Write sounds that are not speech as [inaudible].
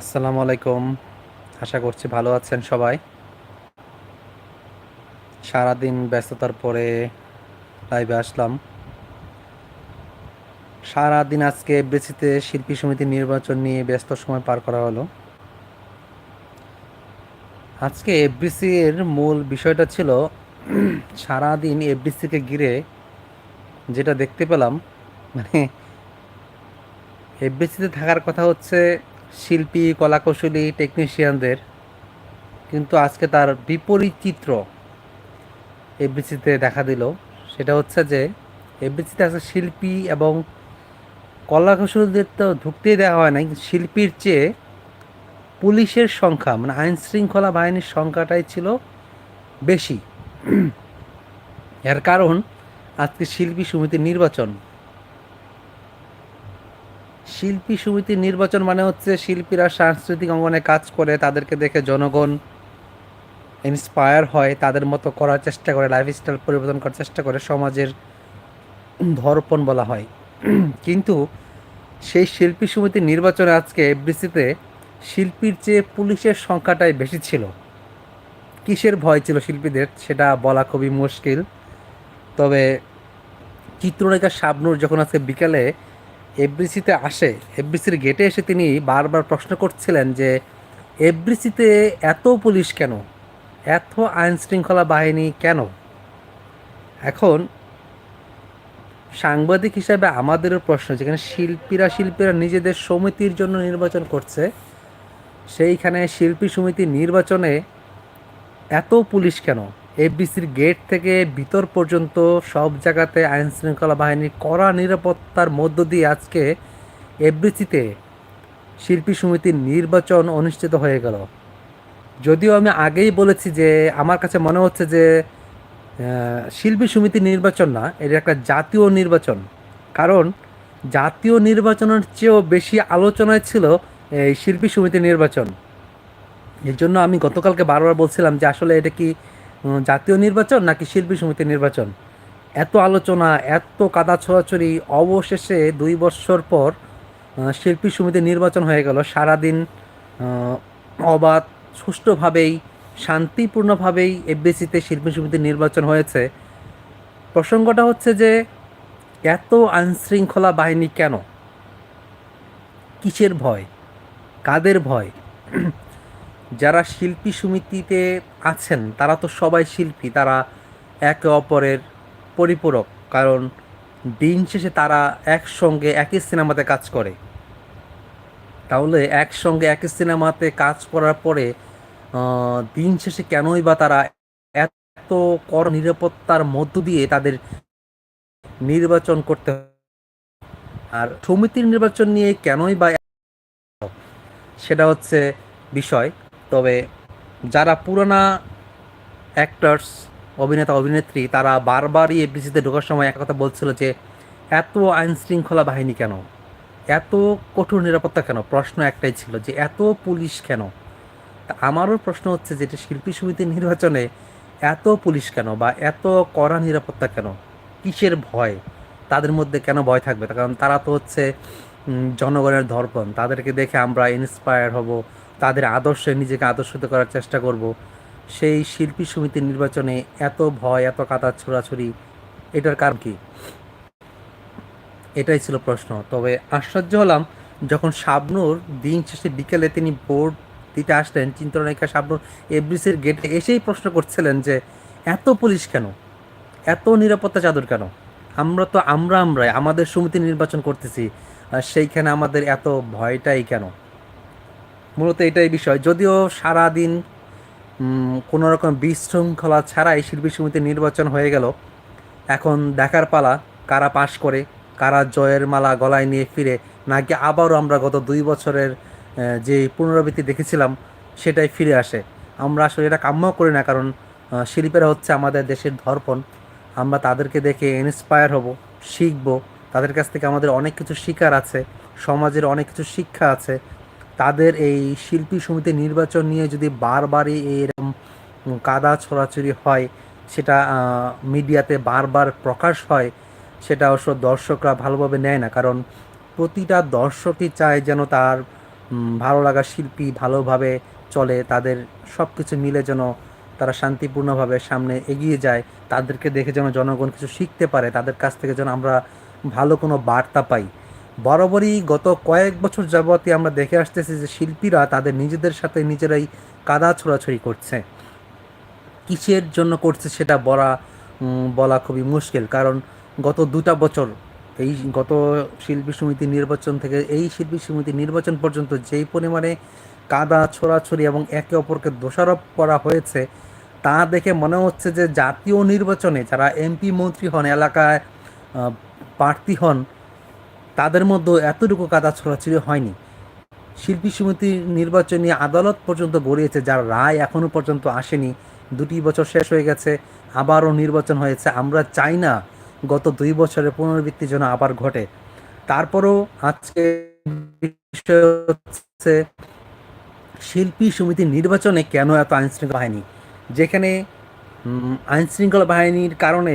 আসসালামু আলাইকুম। আশা করছি ভালো আছেন সবাই। সারাদিন ব্যস্ততার পরে লাইভে আসলাম। সারাদিন আজকে এফবিসিতে শিল্পী সমিতি নির্বাচন নিয়ে ব্যস্ত সময় পার করা হলো। আজকে এফবিসি এর মূল বিষয়টা ছিল সারাদিন এফবিসিকে ঘিরে যেটা দেখতে পেলাম মানে এফবিসিতে থাকার কথা হচ্ছে শিল্পী, কলাকৌশলী টেকনিশিয়ানদের কিন্তু আজকে তার বিপরীত চিত্র এফবিসিতে দেখা দিল। সেটা হচ্ছে যে, এফবিসিতে আছে শিল্পী এবং কলাকৌশলীদের তো ঢুকতেই দেওয়া হয় না শিল্পীর চেয়ে পুলিশের সংখ্যা মানে আইন শৃঙ্খলা বাহিনীর সংখ্যাটাই ছিল বেশি। [clears throat] এর কারণ, আজকে শিল্পী সমিতির নির্বাচন। শিল্পী সমিতির নির্বাচন মানে হচ্ছে শিল্পীরা সাংস্কৃতিক অঙ্গনে কাজ করে, তাদেরকে দেখে জনগণ ইন্সপায়ার হয়, তাদের মতো করার চেষ্টা করে লাইফস্টাইল পরিবর্তন করার চেষ্টা করে সমাজের ধর্পণ বলা হয়। কিন্তু সেই শিল্পী সমিতির নির্বাচনে আজকে এফডিসিতে শিল্পীর চেয়ে পুলিশের সংখ্যাটাই বেশি ছিল। কিসের ভয় ছিল শিল্পীদের, সেটা বলা খুবই মুশকিল। তবে চিত্রনায়িকা শাবনুর যখন আজকে বিকালে এফবিসিতে আসে, এফবিসির গেটে এসে তিনি বারবার প্রশ্ন করছিলেন যে, এফবিসিতে এত পুলিশ কেন? এত আইন শৃঙ্খলা বাহিনী কেন? এখন সাংবাদিক হিসাবে আমাদেরও প্রশ্ন, যেখানে শিল্পীরা শিল্পীরা নিজেদের সমিতির জন্য নির্বাচন করছে, সেইখানে শিল্পী সমিতি নির্বাচনে এত পুলিশ কেন? এফবিসির গেট থেকে ভিতর পর্যন্ত সব জায়গাতে আইন শৃঙ্খলা বাহিনীর কড়া নিরাপত্তার মধ্য দিয়ে আজকে এফবিসিতে শিল্পী সমিতির নির্বাচন অনুষ্ঠিত হয়ে গেল। যদিও আমি আগেই বলেছি যে আমার কাছে মনে হচ্ছে যে শিল্পী সমিতির নির্বাচন না এটা একটা জাতীয় নির্বাচন। কারণ জাতীয় নির্বাচনের চেয়েও বেশি আলোচনায় ছিল এই শিল্পী সমিতির নির্বাচন। এর জন্য আমি গতকালকে বারবার বলছিলাম যে আসলে এটা কি জাতীয় নির্বাচন নাকি শিল্পী সমিতির নির্বাচন? এত আলোচনা, এত কাদা ছোড়াছড়ি, অবশেষে দুই বছর পর শিল্পী সমিতির নির্বাচন হয়ে গেল। সারাদিন অবাধ, সুষ্ঠুভাবেই, শান্তিপূর্ণভাবেই এফবিসিতে শিল্পী সমিতির নির্বাচন হয়েছে। প্রসঙ্গটা হচ্ছে যে, এত আইনশৃঙ্খলা বাহিনী কেন? কিসের ভয়? কাদের ভয়? যারা শিল্পী সমিতিতে আছেন, তারা তো সবাই শিল্পী, তারা একে অপরের পরিপূরক। কারণ দিন শেষে তারা একসঙ্গে একই সিনেমাতে কাজ করে। তাহলে একসঙ্গে একই সিনেমাতে কাজ করার পরে দিন শেষে কেনই বা তারা এত কর নিরাপত্তার মধ্য দিয়ে তাদের নির্বাচন করতে আর সমিতির নির্বাচন নিয়ে কেনই বা সেটা হচ্ছে বিষয়। তবে যারা পুরোনা অ্যাক্টার্স অভিনেতা, অভিনেত্রী, তারা বারবারই এফডিসিতে ঢোকার সময় এক কথা বলছিল যে, এত আইন শৃঙ্খলা বাহিনী কেন? এত কঠোর নিরাপত্তা কেন? প্রশ্ন একটাই ছিল যে, এত পুলিশ কেন? তা আমারও প্রশ্ন হচ্ছে যে, এটা শিল্পী সমিতির নির্বাচনে এত পুলিশ কেন বা এত কড়া নিরাপত্তা কেন? কিসের ভয়? তাদের মধ্যে কেন ভয় থাকবে? কারণ তারা তো হচ্ছে জনগণের ধর্পণ। তাদেরকে দেখে আমরা ইন্সপায়ার হব। তাদের আদর্শে নিজেকে আদর্শিত করার চেষ্টা করব। সেই শিল্পী সমিতির নির্বাচনে এত ভয়, এত কাতার ছোড়াছড়ি, এটার কারণ কি? এটাই ছিল প্রশ্ন। তবে আশ্চর্য হলাম, যখন শাবনুর দিন শেষে বিকেলে তিনি বোর্ড দিতে আসলেন, চিন্তানায়িকা শাবনুর এফডিসির গেটে এসেই প্রশ্ন করছিলেন যে, এত পুলিশ কেন? এত নিরাপত্তা চাদর কেন? আমরা তো আমরা আমরাই, আমাদের সমিতি নির্বাচন করতেছি সেইখানে আমাদের এত ভয়টাই কেন? মূলত এটাই বিষয়। যদিও সারাদিন কোনো রকম বিশৃঙ্খলা ছাড়াই শিল্পী সমিতির নির্বাচন হয়ে গেল, এখন দেখার পালা কারা পাশ করে, কারা জয়ের মালা গলায় নিয়ে ফিরে, নাকি আবারও আমরা গত দুই বছরের যে পুনরাবৃত্তি দেখেছিলাম, সেটাই ফিরে আসে। আমরা আসলে এটা কাম্য করি না, কারণ শিল্পীরা হচ্ছে আমাদের দেশের ধর্পণ। আমরা তাদেরকে দেখে ইন্সপায়ার হব, শিখব। তাদের কাছ থেকে আমাদের অনেক কিছু শিকার আছে, সমাজের অনেক কিছু শিক্ষা আছে। তাদের এই শিল্পী সমিতির নির্বাচন নিয়ে যদি বারবারই এরকম কাদা ছড়াছড়ি হয়, সেটা মিডিয়াতে বারবার প্রকাশ হয়, সেটা অবশ্য দর্শকরা ভালোভাবে নেয় না। কারণ প্রতিটা দর্শকই চায় যেন তার ভালো লাগা শিল্পী ভালোভাবে চলে, তাদের সব কিছু মিলে যেন তারা শান্তিপূর্ণভাবে সামনে এগিয়ে যায়, তাদেরকে দেখে যেন জনগণ কিছু শিখতে পারে, তাদের কাছ থেকে যেন আমরা ভালো কোনো বার্তা পাই। বরাবরই গত কয়েক বছর যাবতই আমরা দেখে আসতেছি যে শিল্পীরা তাদের নিজেদের সাথে নিজেরাই কাদা ছোড়াছড়ি করছে। কিসের জন্য করছে সেটা বলা বলা খুবই মুশকিল। কারণ গত দুটা বছর এই গত শিল্পী সমিতি নির্বাচন থেকে, এই শিল্পী সমিতি নির্বাচন পর্যন্ত যেই পরিমাণে কাদা ছোড়াছড়ি এবং একে অপরকে দোষারোপ করা হয়েছে, তা দেখে মনে হচ্ছে যে জাতীয় নির্বাচনে যারা এমপি মন্ত্রী হন, এলাকায় প্রার্থী হন তাদের মধ্যে এতটুকু কাদা ছোড়াছড়ি হয়নি। শিল্পী সমিতির নির্বাচনী আদালত পর্যন্ত গড়িয়েছে, যার রায় এখনও পর্যন্ত আসেনি। দুটি বছর শেষ হয়ে গেছে, আবারও নির্বাচন হয়েছে। আমরা চাই না গত দুই বছরের পুনরাবৃত্তি যেন আবার ঘটে। তারপরও আজকে হচ্ছে, শিল্পী সমিতির নির্বাচনে কেন এত আইনশৃঙ্খলা বাহিনী? যেখানে আইনশৃঙ্খলা বাহিনীর কারণে